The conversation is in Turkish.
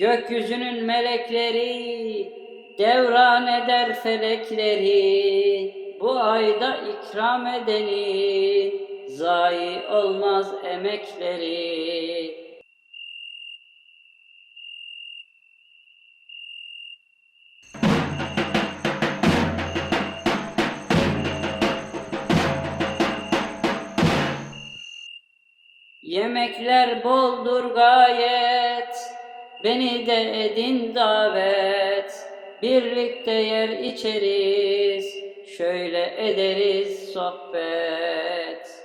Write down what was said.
Gökyüzünün melekleri devran eder felekleri. Bu ayda ikram edenin zayi olmaz emekleri. Yemekler boldur gayet, beni de edin davet. Birlikte yer içeriz, şöyle ederiz sohbet.